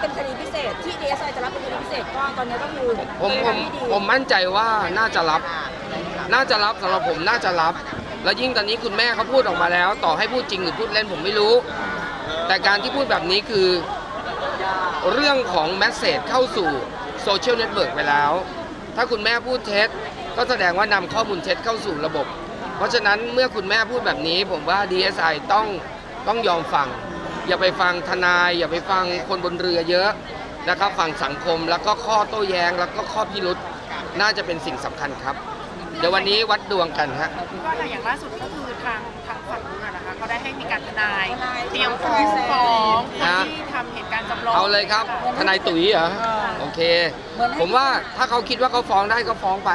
เป็นคดีพิเศษ ที่ DSI จะรับเป็นคดีพิเศษก็ตอนนี้ก็คือผมผมทำที่ดีผมมั่นใจว่าน่าจะรับ น่าจะรับสำหรับผมน่าจะรับ แล้วยิ่งตอนนี้คุณแม่เขาพูดออกมาแล้ว ต่อให้พูดจริงหรือพูดเล่นผมไม่รู้ แต่การที่พูดแบบนี้คือเรื่องของแมสเซจเข้าสู่โซเชียลเน็ตเวิร์กไปแล้ว ถ้าคุณแม่พูดเท็จ ก็แสดงว่านำข้อมูลเท็จเข้าสู่ระบบ เพราะฉะนั้นเมื่อคุณแม่พูดแบบนี้ ผมว่า DSI ต้องต้องยอมฟัง อย่าไปฟังทนาย อย่าไปฟังคนบนเรือเยอะนะครับฝั่งสังคมแล้วก็ข้อโต้แย้งแล้วก็ข้อพิรุษน่าจะเป็นสิ่งสำคัญครับ เดี๋ยววันนี้วัดดวงกันฮะ ก็อย่างล่าสุดก็คือทางทางฝั่งนู้นนะนะคะเขาได้ให้มีการทนายทนาย เตรียมฟ้องฟ้องคนฮะ ที่ทำเหตุการณ์จำลองเอาเลยครับ ทนายตุ๋ยเหรอโอเค ผมว่าถ้าเขาคิดว่าเขาฟ้องได้ก็ฟ้องไป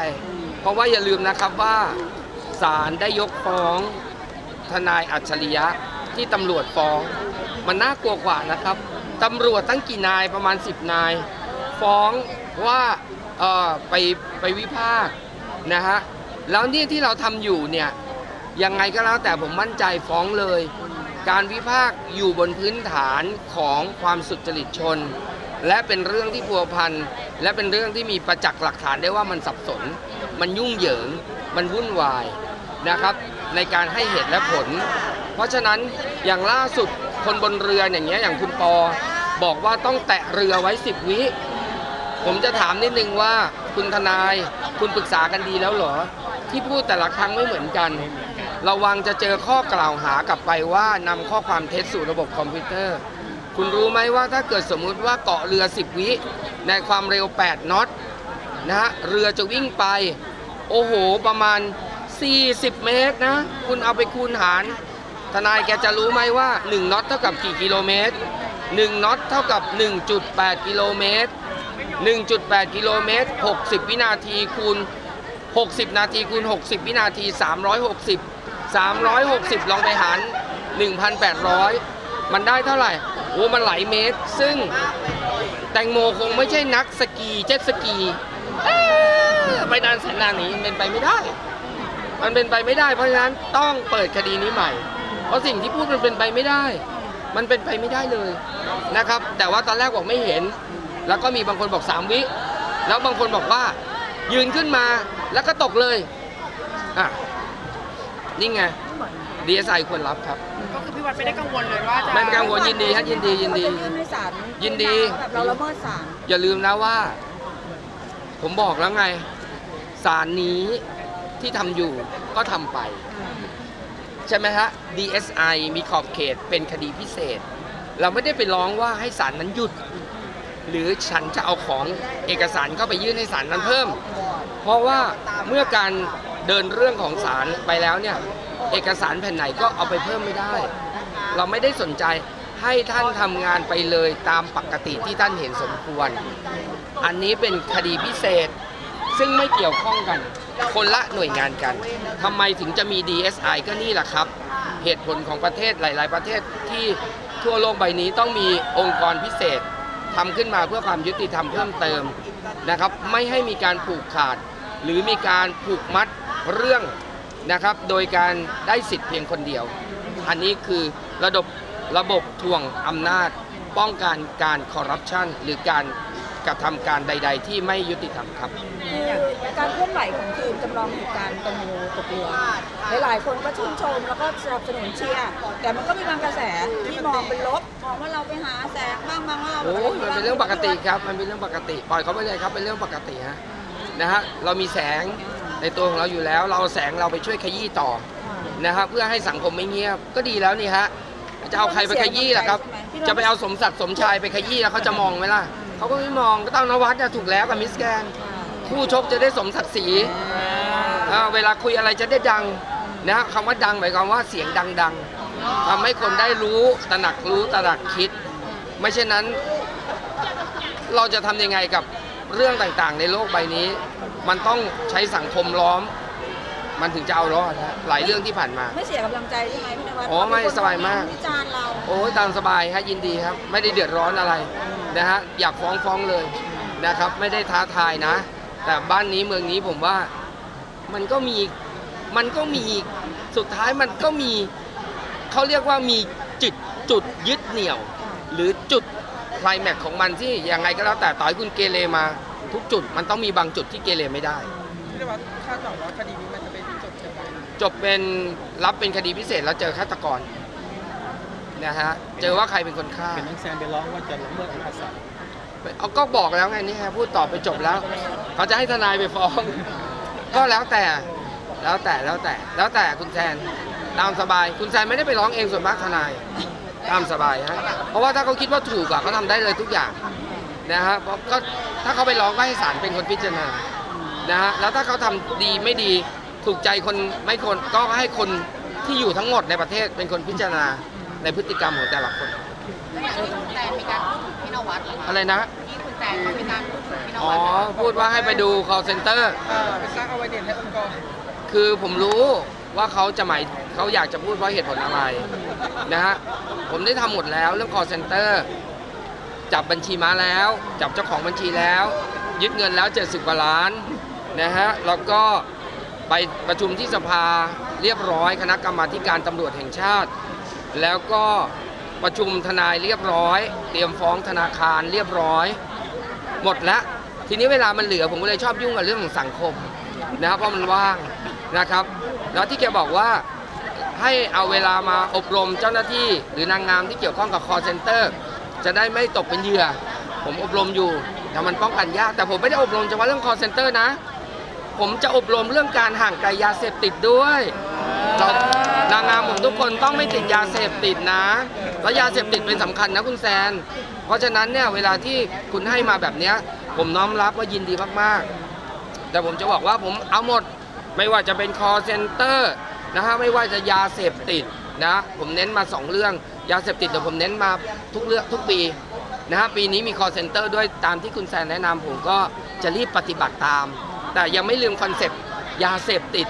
เพราะว่าอย่าลืมนะครับว่าศาลได้ยกฟ้อง ทนายอัจฉริยะที่ตำรวจฟ้อง มันน่ากลัวกว่านะครับตำรวจตั้งกี่นายประมาณ 10 นาย ฟ้องว่าเออไปไปวิพากษ์นะฮะแล้วเนี่ยที่เราทำอยู่เนี่ยยังไงก็แล้วแต่ผมมั่นใจฟ้องเลย การวิพากษ์อยู่บนพื้นฐานของความสุจริตชน และเป็นเรื่องที่พัวพันและเป็นเรื่องที่มีประจักษ์หลักฐานได้ว่ามันสับสน มันยุ่งเหยิง มันวุ่นวายนะครับ ในการให้เหตุและผล เพราะฉะนั้นอย่างล่าสุด คนบนเรืออย่างเงี้ยอย่างคุณปอ บอกว่าต้องแตะเรือไว้10วิ ผมจะถามนิดนึงว่าคุณทนายคุณปรึกษากันดีแล้วเหรอ ที่พูดแต่ละครั้งไม่เหมือนกัน ระวังจะเจอข้อกล่าวหากลับไปว่านำข้อความเท็จสู่ระบบคอมพิวเตอร์ คุณรู้ไหมว่าถ้าเกิดสมมุติว่าเกาะเรือ 10 วิในความเร็ว 8น็อตนะฮะเรือจะวิ่งไป โอ้โหประมาณ 40 เมตรนะ คุณเอาไปคูณหาร ทนายแกจะรู้ไหมว่า 1น็อตเท่ากับกี่กิโลเมตร1น็อตเท่ากับ 1.8 กิโลเมตร 1.8 กิโลเมตร 60 วินาทีคูณ 60 นาทีคูณ 60 วินาที 360 360 ลองไปหาร 1,800 มันได้เท่าไหร่ โอ้ มันหลายเมตร ซึ่งแตงโมคงไม่ใช่นักสกีเจ็ตสกีไปนานแสนนานนี้มันเป็นไปไม่ได้ มันเป็นไปไม่ได้เพราะฉะนั้นต้องเปิดคดีนี้ใหม่ เพราะสิ่งที่พูดมันเป็นไปไม่ได้ มันเป็นไปไม่ได้เลยนะครับ แต่ว่าตอนแรกบอกไม่เห็น แล้วก็มีบางคนบอก3วิ แล้วบางคนบอกว่า ยืนขึ้นมาแล้วก็ตกเลยอะนี่ไง DSI ควรรับครับ ก็คือพี่วัดไม่ได้กังวลเลยว่าจะไม่กังวลยินดีฮะยินดียินดี เขาจะยื่นให้ศาลยินดีว่าแบบเราละเมิดศาลอย่าลืมนะว่า ผมบอกแล้วไงสารนี้ที่ทำอยู่ก็ทำไป ใช่ไหมฮะ DSI มีขอบเขตเป็นคดีพิเศษ เราไม่ได้ไปร้องว่าให้ศาลนั้นหยุด หรือฉันจะเอาของเอกสารเข้าไปยื่นให้ศาลนั้นเพิ่ม เพราะว่าเมื่อการเดินเรื่องของศาลไปแล้วเนี่ยเอกสารแผ่นไหนก็เอาไปเพิ่มไม่ได้ เราไม่ได้สนใจให้ท่านทำงานไปเลยตามปกติที่ท่านเห็นสมควร อันนี้เป็นคดีพิเศษ ซึ่งไม่เกี่ยวข้องกัน คนละหน่วยงานกันทำไมถึงจะมี DSI ก็นี่แหละครับ เหตุผลของประเทศหลาย ๆ ประเทศที่ทั่วโลกใบนี้ต้องมีองค์กรพิเศษทำขึ้นมาเพื่อความยุติธรรมเพิ่มเติมนะครับ ไม่ให้มีการผูกขาด หรือมีการผูกมัดเรื่องนะครับ โดยการได้สิทธิ์เพียงคนเดียว อันนี้คือระบบระบบทวงอำนาจ ป้องกันการคอร์รัปชันหรือการ กระทำการใด ๆ ที่ไม่ยุติธรรมครับ คือการเคลื่อนไหวของทีมจำลองเหตุการณ์แตงโมตกเรือหลายๆ คนก็ชื่นชมแล้วก็สนับสนุนเชียร์แต่มันก็มีบางกระแสที่มองเป็นลบมองว่าเราไปหาแสงบ้างบางว่าเราโอ้ยมันเป็นเรื่องปกติครับ มันเป็นเรื่องปกติ ปล่อยเขาไปเลยครับเป็นเรื่องปกติฮะนะฮะเรามีแสงในตัวของเราอยู่แล้ว เราเอาแสงเราไปช่วยขยี้ต่อนะครับเพื่อให้สังคมไม่เงียบก็ดีแล้วนี่ฮะจะเอาใครไปขยี้ล่ะครับ จะไปเอาสมศักดิ์สมชายไปขยี้แล้วเขาจะมองไหมล่ะ เขาก็ไม่มองก็ต้องนวัดเนี่ยถูกแล้วกับมิสแกนคู่ชกจะได้สมศักดิ์ศรีอ่าเวลาคุยอะไรจะได้ดังนะฮะคำว่าดังหมายความว่าเสียงดังๆทำให้คนได้รู้ตระหนักรู้ตระหนักคิด ไม่เช่นนั้น เราจะทำยังไงกับเรื่องต่างๆ ในโลกใบนี้ มันต้องใช้สังคมล้อม มันถึงจะเอารอดฮะหลายเรื่องที่ผ่านมา ไม่เสียกำลังใจใช่ไหมพี่นวัดอ๋อไม่สบายมาก วิจารณ์เรา โอ้ยตามสบายฮะยินดีครับ ไม่ได้เดือดร้อนอะไร นะฮะอยากฟ้องฟ้องเลยนะครับ ไม่ได้ท้าทายนะ แต่บ้านนี้เมืองนี้ผมว่ามันก็มีมันก็มีสุดท้ายมันก็มีเขาเรียกว่ามีจุดจุดยึดเหนี่ยว หรือจุดไคลแม็กซ์ของมันที่ยังไงก็แล้วแต่ต่อให้คุณเกเรมา ทุกจุดมันต้องมีบางจุดที่เกเรไม่ได้พี่นวัดคาดหวังว่าคดีนี้มันจะเป็นจบยังไงจบเป็นรับเป็นคดีพิเศษแล้วเจอฆาตกร นะฮะเจอว่าใครเป็นคนฆ่าเห็นน้องแซนไปร้องว่าจะละเมิดอภัยศัตร์เอาก็บอกแล้วไงนี่ไงพูดตอบไปจบแล้วเขาจะให้ทนายไปฟ้อง ก็แล้วแต่แล้วแต่แล้วแต่แล้วแต่คุณแซนตามสบาย คุณแซนไม่ได้ไปร้องเองส่วนมากทนายตามสบายฮะเพราะว่าถ้าเขาคิดว่าถูกอะเขาทำได้เลยทุกอย่างนะฮะเพราะก็ถ้าเขาไปร้องก็ให้ศาลเป็นคนพิจารณานะฮะแล้วถ้าเขาทำดีไม่ดีถูกใจคนไม่คนก็ให้คนที่อยู่ทั้งหมดในประเทศเป็นคนพิจารณา ในพฤติกรรมของแต่ละคนแล้วอย่างที่คุณแซนมีการพูดถึงพี่นวัดเหรอคะอะไรนะ ที่คุณแซนเขามีการพูดถึงพี่นอ๋อ วัดพูดว่าให้ไปดู call center อ่าเป็นสร้างเอาไว้เด่นให้องค์กรคือผมรู้ว่าเขาจะหมายเขาอยากจะพูดเพราะเหตุผลอะไรนะฮะผมได้ทำหมดแล้วเรื่อง call center จับบัญชีมาแล้ว จับเจ้าของบัญชีแล้ว ยึดเงินแล้ว 70กว่าล้านนะฮะแล้วก็ไปประชุมที่สภาเรียบร้อยคณะกรรมาธิการตำรวจแห่งชาติ แล้วก็ประชุมทนายเรียบร้อย เตรียมฟ้องธนาคารเรียบร้อย หมดแล้วทีนี้เวลามันเหลือผมก็เลยชอบยุ่งกับเรื่องของสังคมนะครับเพราะมันว่างนะครับ แล้วที่แกบอกว่าให้เอาเวลามาอบรมเจ้าหน้าที่ หรือนางงามที่เกี่ยวข้องกับ call center จะได้ไม่ตกเป็นเหยื่อ ผมอบรมอยู่แต่มันป้องกันยากแต่ผมไม่ได้อบรมเฉพาะเรื่อง call center นะ ผมจะอบรมเรื่องการห่างไกลยาเสพติดด้วยเรา นางงามผมทุกคนต้องไม่ติดยาเสพติดนะ แล้วยาเสพติดเป็นสำคัญนะคุณแซน เพราะฉะนั้นเนี่ยเวลาที่คุณให้มาแบบเนี้ย ผมน้อมรับว่ายินดีมากๆ แต่ผมจะบอกว่าผมเอาหมดไม่ว่าจะเป็น call center นะฮะไม่ว่าจะยาเสพติดนะ ผมเน้นมา 2 เรื่องยาเสพติดเดี๋ยวผมเน้นมาทุกเรื่องทุกปีนะฮะปีนี้มี call center ด้วยตามที่คุณแซนแนะนำผมก็จะรีบปฏิบัติตาม แต่ยังไม่ลืมคอนเซ็ปต์ ยาเสพติด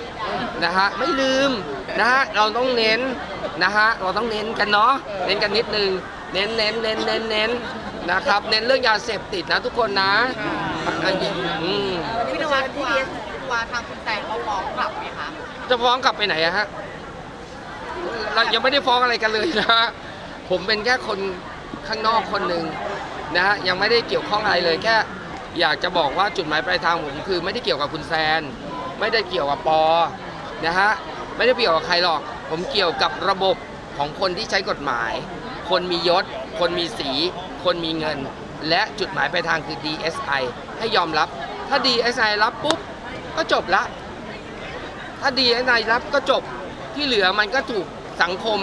นะฮะไม่ลืมนะฮะเราต้องเน้นนะฮะเราต้องเน้นกันเนาะเน้นกันนิดนึงเน้นเน้นเน้นเน้นเน้นนะครับเน้นเรื่องยาเสพติดนะทุกคนนะอืมพี่นวัดกลัวกลัวทางคุณแซนเขาฟ้องกลับไหมคะจะฟ้องกลับไปไหนอะฮะเรายังไม่ได้ฟ้องอะไรกันเลยนะฮะผมเป็นแค่คนข้างนอกคนหนึ่งนะฮะยังไม่ได้เกี่ยวข้องอะไรเลยแค่อยากจะบอกว่าจุดหมายปลายทางผมคือไม่ได้เกี่ยวกับคุณแซน ไม่ได้เกี่ยวกับปอนะฮะไม่ได้เกี่ยวกับใครหรอก ผมเกี่ยวกับระบบของคนที่ใช้กฎหมาย คนมียศ คนมีสี คนมีเงิน และจุดหมายปลายทางคือ DSI ให้ยอมรับ ถ้า DSI รับปุ๊บก็จบละ ถ้า DSI รับก็จบที่เหลือมันก็ถูกสังคม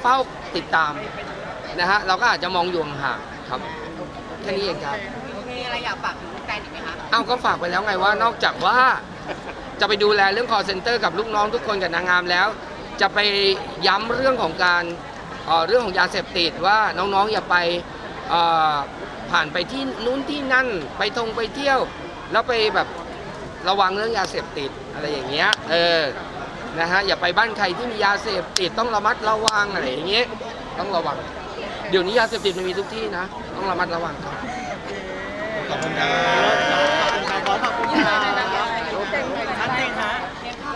เฝ้าติดตามนะฮะเราก็อาจจะมองอยู่ห่างๆครับแค่นี้เองครับมีอะไรอยากฝากถึงคุณแซนอีกไหมคะเอ้าก็ฝากไปแล้วไงว่านอกจากว่า จะไปดูแลเรื่อง call center กับลูกน้องทุกคนกับนางงามแล้ว จะไปย้ำเรื่องของการเอ่อเรื่องของยาเสพติดว่าน้องๆอย่าไปเอ่อผ่านไปที่นู้นที่นั่นไปทงไปเที่ยว แล้วไปแบบระวังเรื่องยาเสพติดอะไรอย่างเงี้ยเออนะฮะอย่าไปบ้านใครที่มียาเสพติดต้องระมัดระวังอะไรอย่างเงี้ยต้องระวัง เดี๋ยวนี้ยาเสพติดมันมีทุกที่นะ ต้องระมัดระวังครับ ขอบคุณครับ